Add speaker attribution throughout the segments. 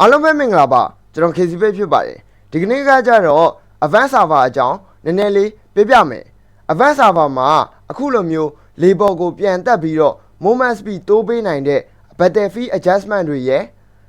Speaker 1: အားလုံးပဲမင်္ဂလာပါကျွန်တော် KC ပဲဖြစ်ပါတယ်ဒီကနေ့ကကြတော့ Advanced Server အကြောင်းနည်းနည်းလေးပြပြမယ် Advanced Server မှာအခုလိုမျိုးလေပေါ်ကိုပြန်တက်ပြီးတော့ moment speed တိုးပေးနိုင်တဲ့ battlefield adjustment တွေရယ်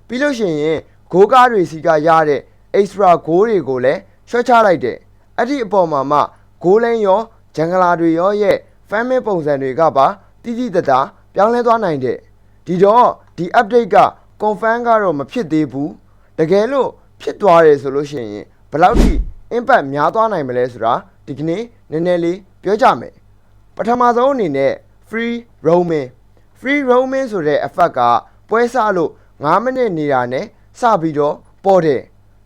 Speaker 1: ပြီးလို့ရှိရင် go ကားတွေစီကရတဲ့ extra go တွေကိုလည်းရှော့ချလိုက်တယ်အဲ့ဒီအပေါ်မှာမှ go lane ရောဂျန်ဂလာတွေရောရဲ့ family ပုံစံတွေကပါတိတိတတ်တာပြောင်းလဲသွားနိုင်တယ်ဒီတော့ဒီ update က confirm ကတော့မဖြစ်သေးဘူးတကယ်လို့ဖြစ်သွားတယ်ဆိုလို့ရှိရင်ဘယ်လောက်ထိ impact များသွားနိုင်မလဲဆိုတာဒီကနေ့နည်းနည်းလေးပြောကြမယ်ပထမဆုံးအနေနဲ့ free roaming free roaming ဆိုတဲ့ effect ကပွဲစလို့9မိနစ်နေတာနဲ့စပြီးတော့ပေါ်တယ်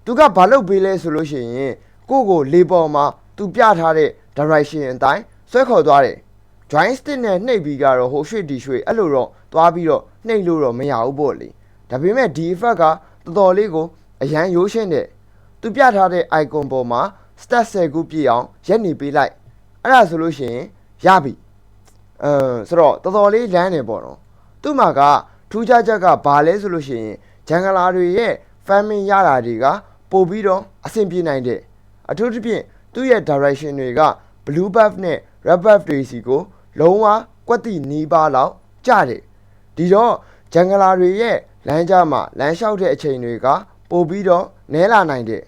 Speaker 1: သူကဘာလုပ်ပေးလဲဆိုလို့ရှိရင်ကိုယ့်ကိုလေပေါ်မှာသူပြထားတဲ့ direction အတိုင်းဆွဲခေါ်သွားတယ် join stick နဲ့နှိပ်ပြီးကတော့ဟိုရွှေ့ဒီရွှေ့အဲ့လိုတော့သွားပြီးတော့နှိပ်လို့တော့မရဘူးပေါ့လေ ဒါပေမဲ့ဒီ effect ကတော်တော်လေးကိုအရန်ရိုးရှင်းတယ်သူပြထားတဲ့ icon ပေါ်မှာ stat 10ခုပြည့်အောင်ရက်နေပေးလိုက်အဲ့ဒါဆိုလို့ရှိရင်ရပြီအဲဆိုတော့တော်တော်လေးလမ်းနေပေါ့နော်သူ့မှာကထူးခြားချက်ကဘာလဲဆိုလို့ရှိရင်ဂျန်ဂလာတွေရဲ့ farming ရတာတွေကပို့ပြီးတော့အဆင်ပြေနိုင်တယ်အထူးသဖြင့်သူ့ရဲ့ direction တွေက blue buff နဲ့ red buff တွေစီကို လုံးဝကွက်တိနီးပါးလောက်ကျတယ်ဒီတော့ဂျန်ဂလာတွေရဲ့ လမ်းကြားမှာလမ်းလျှောက်တဲ့အချိန်တွေက ပို့ပြီးတော့နဲလာနိုင်တယ်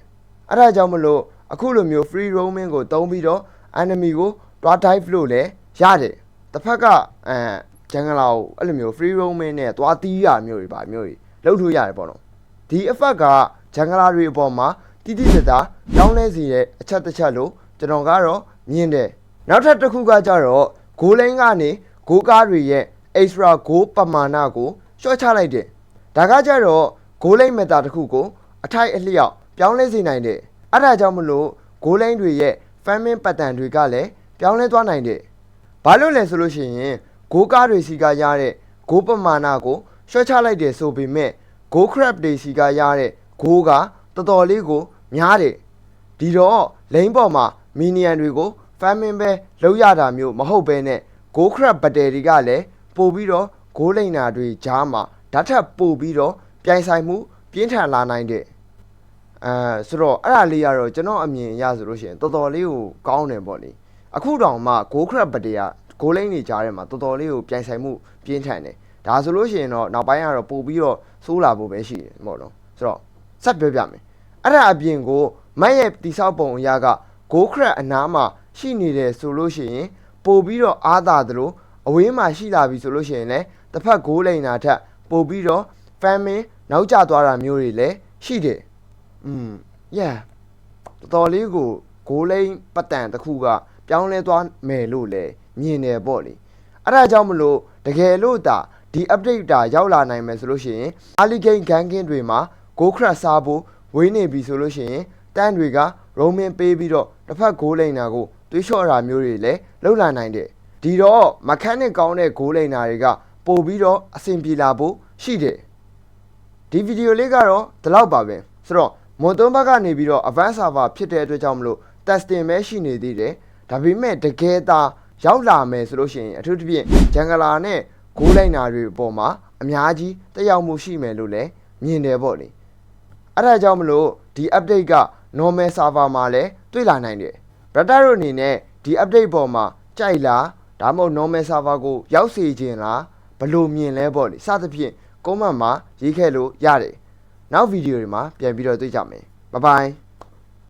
Speaker 1: အဲ့ဒါကြောင့်မလို့အခုလိုမျိုး free roaming ကိုတုံးပြီးတော့ enemy ကိုတွား dive လို့လည်းရတယ်တစ်ဖက်ကအဲဂျန်ဂလာကိုအဲ့လိုမျိုး free roaming နဲ့တွားတီးရမျိုးတွေပါမျိုးတွေလုပ်လို့ရတယ်ပေါ့နော်ဒီ effect ကဂျန်ဂလာတွေအပေါ်မှာတိတိကျကျတောင်းလဲစီတဲ့အချက်တစ်ချက်လို့ကျွန်တော်ကတော့မြင်တယ်နောက်ထပ်တစ်ခုကကြတော့ goal line ကနေ goal ကားတွေရဲ့ extra goal ပမာဏကိုရှော့ချလိုက်တယ် ဒါကကြတော့ goal line meta တစ်ခုကိုအထိုက်အလျောက်ပြောင်းလဲစေနိုင်တယ်အဲ့ဒါကြောင့်မလို့ goal line တွေရဲ့ farming pattern တွေကလည်းပြောင်းလဲသွားနိုင်တယ်ဘာလို့လဲဆိုလို့ရှိရင် goal ကားတွေစီကရတဲ့ goal ပမာဏကိုရှော့ချလိုက်တယ်ဆိုပေမဲ့ goal crab တွေစီကရတဲ့ goal ကတော်တော်လေးကိုများတယ်ဒီတော့ lane ပေါ်မှာ minion တွေကို farming ပဲလောက်ရတာမျိုးမဟုတ်ဘဲနဲ့ go crab battle တွေကလည်းပို့ပြီးတော့ go laner တွေကြားမှာ ဓာတ်ထပ်ပို့ပြီးတော့ပြိုင်ဆိုင်မှုပြင်းထန်လာနိုင်တဲ့အဲဆိုတော့အဲ့ဒါလေးကတော့ကျွန်တော်အမြင်အရဆိုလို့ရှိရင်တော်တော်လေးကိုကောင်းတယ်ပေါ့လေအခုတောင်မှ go crab battle က go lane တွေကြားထဲမှာတော်တော်လေးကိုပြိုင်ဆိုင်မှုပြင်းထန်တယ်ဒါဆိုလို့ရှိရင်တော့နောက်ပိုင်းကတော့ပို့ပြီးတော့ဆိုးလာဖို့ပဲရှိတယ်ပေါ့နော်ဆိုတော့ဆက်ပြောပြမယ်အဲ့ဒါအပြင်ကိုမက်ရဲ့တိဆောက်ပုံအရာက go crab အနားမှာရှိနေတယ်ဆိုလို့ရှိရင်ပို့ပြီးတော့အားသာသလိုအဝေးမှာရှိလာပြီဆိုလို့ရှိရင်လည်းတစ်ဖက် goal လိန်တာထက် ပို့ပြီးတော့ famine နောက်ကျသွားတာမျိုးတွေလည်းရှိတယ်อืม yeah တော်တော်လေးကို goal လိန်ပတ်တန်တစ်ခုက ပြောင်းလဲသွားမယ်လို့လည်းမြင်တယ်ပေါ့လေအဲ့ဒါကြောင့်မလို့တကယ်လို့ဒါဒီ update တာရောက်လာနိုင်မယ်ဆိုလို့ရှိရင် early game ganking တွေမှာ go crash စားဖို့ဝေးနေပြီဆိုလို့ရှိရင်တန်းတွေက roaming ပေးပြီးတော့တစ်ဖက် goal လိန်တာကိုတွေးလျှော့တာမျိုးတွေလည်းလုပ်လာနိုင်တယ်ဒီတော့ mechanic ကောင်းတဲ့ goal လိန်တာတွေက ပို့ပြီးတော့အဆင်ပြေလာဖို့ရှိတယ်ဒီဗီဒီယိုလေးကတော့ဒီလောက်ပါပဲဆိုတော့မွန်သွန်းဘက်ကနေပြီးတော့ advanced server ဖြစ်တဲ့အတွက်ကြောင့်မလို့ testing ပဲရှိနေသေးတယ်ဒါပေမဲ့တကယ်သာရောက်လာမယ်ဆိုလို့ရှိရင်အထူးသဖြင့်ဂျန်ဂလာနဲ့ goal လိန်တာတွေအပေါ်မှာအများကြီးတက်ရောက်မှုရှိမယ်လို့လည်းမြင်တယ်ပေါ့လေအဲ့ဒါကြောင့်မလို့ဒီ update က normal server မှာလည်းတွေ့လာနိုင်တယ် brother တို့အနေနဲ့ဒီ update ပေါ်မှာကြိုက်လားဒါမှမဟုတ် normal server ကိုရောက်စေခြင်းလား ဘယ်လိုမြင်လဲပေါ့လေစသဖြင့် comment မှာရေးခဲ့လို့ရတယ်နောက်ဗီဒီယိုတွေမှာပြန်ပြီးတော့တွေ့ကြမယ် bye bye